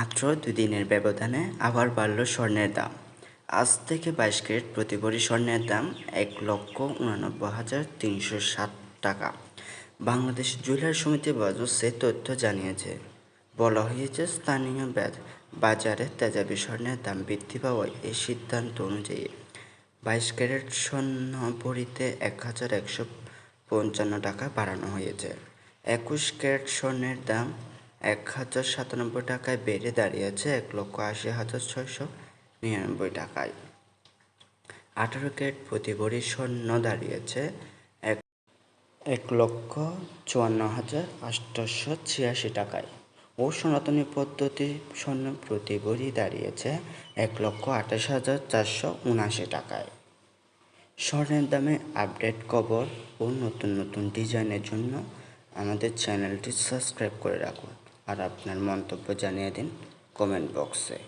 মাত্র দুদিনের ব্যবধানে আবার বাড়ল স্বর্ণের দাম। আজ থেকে বাইশ ক্যারেট প্রতি ভরি স্বর্ণের দাম এক লক্ষ উনানব্বই হাজার তিনশো ষাট টাকা। বাংলাদেশ জুয়েলার সমিতি বাজসে তথ্য জানিয়েছে। বলা হয়েছে, স্থানীয় বাজারে তেজাবি স্বর্ণের দাম বৃদ্ধি পাওয়ায় এই সিদ্ধান্ত অনুযায়ী বাইশ ক্যারেট স্বর্ণ ভরিতে এক হাজার একশো পঞ্চান্ন টাকা বাড়ানো হয়েছে। একুশ ক্যারেট স্বর্ণের দাম এক হাজার সাতানব্বই টাকায় বেড়ে দাঁড়িয়েছে এক লক্ষ আশি হাজার ছয়শো নিরানব্বই টাকায়। আঠারো ক্যারেট প্রতি ভরি স্বর্ণ দাঁড়িয়েছে এক এক লক্ষ চুয়ান্ন হাজার আটশোশো ছিয়াশি টাকায়। ও সনাতনী পদ্ধতি স্বর্ণ প্রতি ভরি দাঁড়িয়েছে এক লক্ষ আঠাশ হাজার চারশো উনআশি টাকায়। স্বর্ণের দামে আপডেট খবর ও নতুন নতুন ডিজাইনের জন্য আমাদের চ্যানেলটি সাবস্ক্রাইব করে রাখুন। আর আপনার মন্তব্য জানিয়ে দিন কমেন্ট বক্সে।